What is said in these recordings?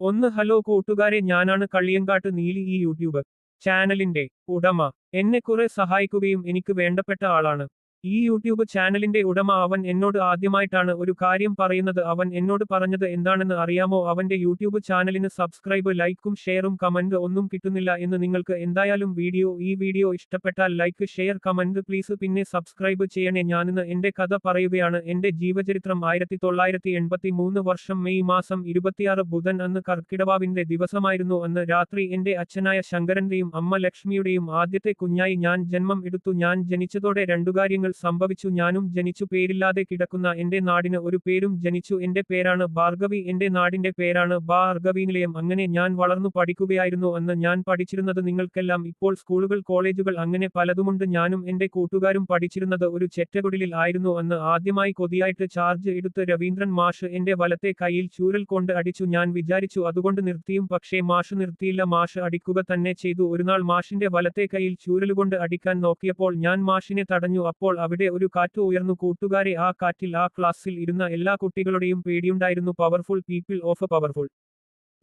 ഒന്ന് ഹലോ കൂട്ടുകാരെ ഞാനാണ് കള്ളിയങ്കാട്ട് നീലി ഈ യൂട്യൂബ് ചാനലിന്റെ ഉടമ. എന്നെ കുറെ സഹായിക്കുകയും എനിക്ക് വേണ്ടപ്പെട്ട ആളാണ്. ഈ യൂട്യൂബ് ചാനലിന്റെ ഉടമ അവൻ എന്നോട് ആദ്യമായിട്ടാണ് ഒരു കാര്യം പറയുന്നത്. അവൻ എന്നോട് പറഞ്ഞത് എന്താണെന്ന് അറിയാമോ? അവന്റെ യൂട്യൂബ് ചാനലിന് സബ്സ്ക്രൈബ് ലൈക്കും ഷെയറും കമന്റ് ഒന്നും കിട്ടുന്നില്ല എന്ന് നിങ്ങൾക്ക് എന്തായാലും വീഡിയോ ഈ വീഡിയോ ഇഷ്ടപ്പെട്ടാൽ ലൈക്ക് ഷെയർ കമന്റ് പ്ലീസ്. പിന്നെ സബ്സ്ക്രൈബ് ചെയ്യണേ. ഞാനിന്ന് എന്റെ കഥ പറയുകയാണ്. എന്റെ ജീവചരിത്രം ആയിരത്തി തൊള്ളായിരത്തി എൺപത്തി മൂന്ന് വർഷം മെയ് മാസം ഇരുപത്തിയാറ് ബുധൻ അന്ന് കർക്കിടവാവിന്റെ ദിവസമായിരുന്നു. അന്ന് രാത്രി എന്റെ അച്ഛനായ ശങ്കരന്റെയും അമ്മ ലക്ഷ്മിയുടെയും ആദ്യത്തെ കുഞ്ഞായി ഞാൻ ജന്മം എടുത്തു. ഞാൻ ജനിച്ചതോടെ രണ്ടു കാര്യങ്ങൾ സംഭവിച്ചു. ഞാനും ജനിച്ചു. പേരില്ലാതെ കിടക്കുന്ന എന്റെ നാടിന് ഒരു പേരും ജനിച്ചു. എന്റെ പേരാണ് ഭാർഗവി. എന്റെ നാടിന്റെ പേരാണ് ഭാർഗവീനിലയം. അങ്ങനെ ഞാൻ വളർന്നു പഠിക്കുകയായിരുന്നു അന്ന് ഞാൻ പഠിച്ചിരുന്നത് നിങ്ങൾക്കെല്ലാം. ഇപ്പോൾ സ്കൂളുകൾ കോളേജുകൾ അങ്ങനെ പലതുമുണ്ട്. ഞാനും എന്റെ കൂട്ടുകാരും പഠിച്ചിരുന്നത് ഒരു ചെറ്റകുടിലിൽ ആയിരുന്നു അന്ന് ആദ്യമായി കൊതിയായിട്ട് ചാർജ് എടുത്ത് രവീന്ദ്രൻ മാഷ് എന്റെ വലത്തെ കയ്യിൽ ചൂരൽ കൊണ്ട് അടിച്ചു. ഞാൻ വിചാരിച്ചു അതുകൊണ്ട് നിർത്തിയും. പക്ഷേ മാഷ് നിർത്തിയില്ല. മാഷ് അടിക്കുക തന്നെ ചെയ്തു. ഒരുനാൾ മാഷിന്റെ വലത്തെ കയ്യിൽ കൈയിൽ ചൂരലുകൊണ്ട് അടിക്കാൻ നോക്കിയപ്പോൾ ഞാൻ മാഷിനെ തടഞ്ഞു. അപ്പോൾ അവിടെ ഒരു കാറ്റ് ഉയർന്നു. കൂട്ടുകാരെ ആ കാറ്റിൽ ആ ക്ലാസ്സിൽ ഇരുന്ന എല്ലാ കുട്ടികളുടെയും പേടിയുണ്ടായിരുന്നു. Powerful people of powerful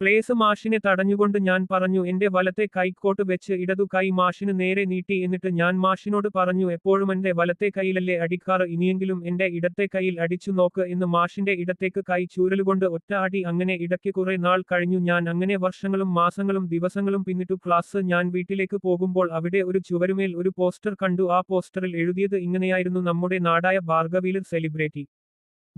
place മാഷിനെ തടഞ്ഞുകൊണ്ട് ഞാൻ പറഞ്ഞു എന്റെ വലത്തെ കൈക്കോട്ട് വെച്ച് ഇടതു കൈ മാഷിന് നേരെ നീട്ടി എന്നിട്ട് ഞാൻ മാഷിനോട് പറഞ്ഞു എപ്പോഴും എന്റെ വലത്തെ കൈയിലല്ലേ അടിക്കാറ് ഇനിയെങ്കിലും എന്റെ ഇടത്തെ കൈയിൽ അടിച്ചു നോക്ക് എന്ന് മാഷിന്റെ ഇടത്തേക്ക് കൈ ചൂരലുകൊണ്ട് ഒറ്റ അടി അങ്ങനെ ഇടയ്ക്ക് കുറെ നാൾ കഴിഞ്ഞു. ഞാൻ അങ്ങനെ വർഷങ്ങളും മാസങ്ങളും ദിവസങ്ങളും പിന്നിട്ടു ക്ലാസ്. ഞാൻ വീട്ടിലേക്ക് പോകുമ്പോൾ അവിടെ ഒരു ചുവരുമേൽ ഒരു പോസ്റ്റർ കണ്ടു. ആ പോസ്റ്ററിൽ എഴുതിയത് ഇങ്ങനെയായിരുന്നു നമ്മുടെ നാടായ ഭാർഗവീലർ സെലിബ്രിറ്റി.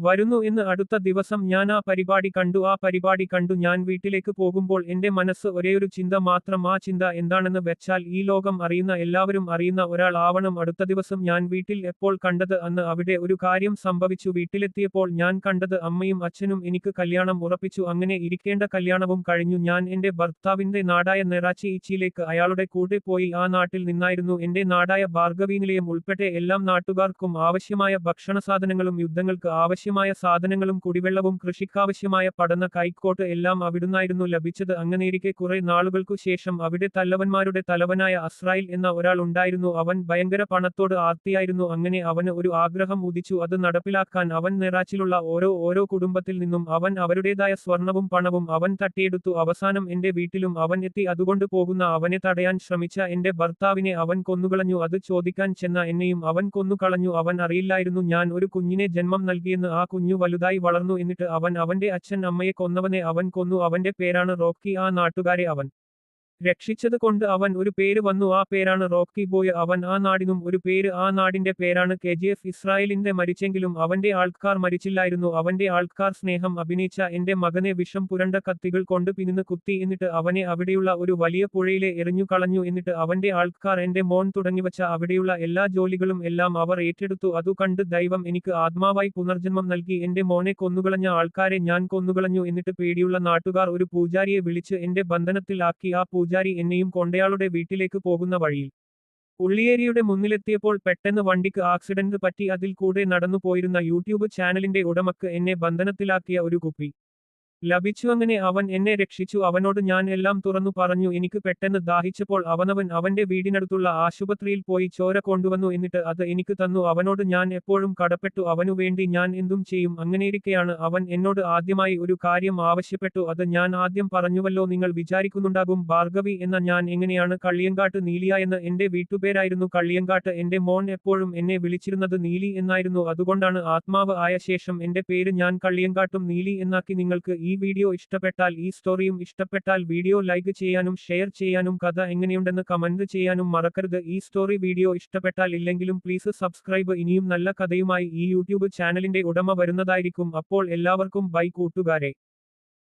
വരുന്നു എന്ന് അടുത്ത ദിവസം ഞാൻ ആ പരിപാടി കണ്ടു. ആ പരിപാടി കണ്ടു. ഞാൻ വീട്ടിലേക്ക് പോകുമ്പോൾ എന്റെ മനസ്സ് ഒരേയൊരു ചിന്ത മാത്രം ആ ചിന്ത എന്താണെന്ന് വെച്ചാൽ ഈ ലോകം അറിയുന്ന എല്ലാവരും അറിയുന്ന ഒരാൾ ആവണം. അടുത്ത ദിവസം ഞാൻ വീട്ടിൽ എപ്പോൾ കണ്ടത് അന്ന് അവിടെ ഒരു കാര്യം സംഭവിച്ചു. വീട്ടിലെത്തിയപ്പോൾ ഞാൻ കണ്ടത് അമ്മയും അച്ഛനും എനിക്ക് കല്യാണം ഉറപ്പിച്ചു. അങ്ങനെ ഇരിക്കേണ്ട കല്യാണവും കഴിഞ്ഞു. ഞാൻ എന്റെ ഭർത്താവിന്റെ നാടായ നെറാച്ചി ഈച്ചിയിലേക്ക് അയാളുടെ കൂടെ പോയി. ആ നാട്ടിൽ നിന്നായിരുന്നു എന്റെ നാടായ ഭാർഗവീനിലയം ഉൾപ്പെടെ എല്ലാം നാട്ടുകാർക്കും ആവശ്യമായ ഭക്ഷണ സാധനങ്ങളും യുദ്ധങ്ങൾക്ക് ആവശ്യമായ സാധനങ്ങളും കുടിവെള്ളവും കൃഷിക്കാവശ്യമായ പഠന കൈക്കോട്ട് എല്ലാം അവിടുന്നായിരുന്നു ലഭിച്ചത്. അങ്ങനെയിരിക്കെ കുറെ നാളുകൾക്കു ശേഷം അവിടെ തല്ലവന്മാരുടെ തലവനായ അസ്രായിൽ എന്ന ഒരാൾ ഉണ്ടായിരുന്നു. അവൻ ഭയങ്കര പണത്തോട് ആർത്തിയായിരുന്നു. അങ്ങനെ അവന് ഒരു ആഗ്രഹം ഉദിച്ചു. അത് നടപ്പിലാക്കാൻ അവൻ നിറാച്ചിലുള്ള ഓരോ ഓരോ കുടുംബത്തിൽ നിന്നും അവൻ അവരുടേതായ സ്വർണവും പണവും അവൻ തട്ടിയെടുത്തു. അവസാനം എന്റെ വീട്ടിലും അവൻ എത്തി. അതുകൊണ്ട് പോകുന്ന അവനെ തടയാൻ ശ്രമിച്ച എന്റെ ഭർത്താവിനെ അവൻ കൊന്നുകളഞ്ഞു. അത് ചോദിക്കാൻ ചെന്ന എന്നെയും അവൻ കൊന്നുകളഞ്ഞു. അവൻ അറിയില്ലായിരുന്നു. ഞാൻ ഒരു കുഞ്ഞിനെ ജന്മം നൽകിയെന്ന് ആ കുഞ്ഞു വലുതായി വളർന്നു എന്നിട്ട് അവൻ അവന്റെ അച്ഛൻ അമ്മയെ കൊന്നവനെ അവൻ കൊന്നു. അവന്റെ പേരാണ് റോക്കി ആ നാട്ടുകാരെ അവൻ രക്ഷിച്ചത് കൊണ്ട് അവൻ ഒരു പേര് വന്നു. ആ പേരാണ് റോക്കി ബോയ്. അവൻ ആ നാടിനും ഒരു പേര്. ആ നാടിന്റെ പേരാണ് കെ ജി എഫ്. ഇസ്രായേലിന്റെ മരിച്ചെങ്കിലും അവന്റെ ആൾക്കാർ മരിച്ചില്ലായിരുന്നു. അവന്റെ ആൾക്കാർ സ്നേഹം അഭിനയിച്ച എന്റെ മകനെ വിഷം പുരണ്ട കത്തികൾ കൊണ്ട് പിന്നിന്ന് കുത്തി എന്നിട്ട് അവനെ അവിടെയുള്ള ഒരു വലിയ പുഴയിലെ എറിഞ്ഞു കളഞ്ഞു എന്നിട്ട് അവന്റെ ആൾക്കാർ എന്റെ മോൻ തുടങ്ങിവച്ച അവിടെയുള്ള എല്ലാ ജോലികളും എല്ലാം അവർ ഏറ്റെടുത്തു. അതു കണ്ട് ദൈവം എനിക്ക് ആത്മാവായി പുനർജന്മം നൽകി. എന്റെ മോനെ കൊന്നുകളഞ്ഞ ആൾക്കാരെ ഞാൻ കൊന്നുകളഞ്ഞു എന്നിട്ട് പേടിയുള്ള നാട്ടുകാർ ഒരു പൂജാരിയെ വിളിച്ച് എന്റെ ബന്ധനത്തിലാക്കി. ആ പൂജാരി എന്നെയും കൊണ്ടയാളുടെ വീട്ടിലേക്ക് പോകുന്ന വഴിയിൽ. ഉള്ളിയേരിയുടെ മുന്നിലെത്തിയപ്പോൾ പെട്ടെന്ന് വണ്ടിക്ക് ആക്സിഡന്റ് പറ്റി അതിൽ കൂടെ നടന്നു പോയിരുന്ന യൂട്യൂബ് ചാനലിന്റെ ഉടമക്ക് എന്നെ ബന്ധനത്തിലാക്കിയ ഒരു കുപ്പി. ലഭിച്ചു അങ്ങനെ അവൻ എന്നെ രക്ഷിച്ചു. അവനോട് ഞാൻ എല്ലാം തുറന്നു പറഞ്ഞു. എനിക്ക് പെട്ടെന്ന് ദാഹിച്ചപ്പോൾ അവനവൻ അവന്റെ വീടിനടുത്തുള്ള ആശുപത്രിയിൽ പോയി ചോര കൊണ്ടുവന്നു എന്നിട്ട് അത് എനിക്ക് തന്നു. അവനോട് ഞാൻ എപ്പോഴും കടപ്പെട്ടു. അവനു വേണ്ടി ഞാൻ എന്തും ചെയ്യും. അങ്ങനെയിരിക്കെയാണ് അവൻ എന്നോട് ആദ്യമായി ഒരു കാര്യം ആവശ്യപ്പെട്ടു. അത് ഞാൻ ആദ്യം പറഞ്ഞുവല്ലോ. നിങ്ങൾ വിചാരിക്കുന്നുണ്ടാകും ഭാർഗവി എന്ന ഞാൻ എങ്ങനെയാണ് കള്ളിയങ്കാട്ട് നീലിയ എന്ന് എന്റെ വീട്ടുപേരായിരുന്നു. കള്ളിയങ്കാട്ട് എന്റെ മോൻ എപ്പോഴും എന്നെ വിളിച്ചിരുന്നത് നീലി എന്നായിരുന്നു. അതുകൊണ്ടാണ് ആത്മാവ് ആയ ശേഷം എന്റെ പേര് ഞാൻ കള്ളിയങ്കാട്ടും നീലി എന്നാക്കി നിങ്ങൾക്ക് ഈ വീഡിയോ ഇഷ്ടപ്പെട്ടാൽ ഈ സ്റ്റോറിയും ഇഷ്ടപ്പെട്ടാൽ വീഡിയോ ലൈക്ക് ചെയ്യാനും ഷെയർ ചെയ്യാനും കഥ എങ്ങനെയുണ്ടെന്ന് കമന്റ് ചെയ്യാനും മറക്കരുത്. ഈ സ്റ്റോറി വീഡിയോ ഇഷ്ടപ്പെട്ടാൽ ഇല്ലെങ്കിലും പ്ലീസ് സബ്സ്ക്രൈബ്. ഇനിയും നല്ല കഥയുമായി ഈ യൂട്യൂബ് ചാനലിന്റെ ഉടമ വരുന്നതായിരിക്കും. അപ്പോൾ എല്ലാവർക്കും ബൈ കൂട്ടുകാരെ.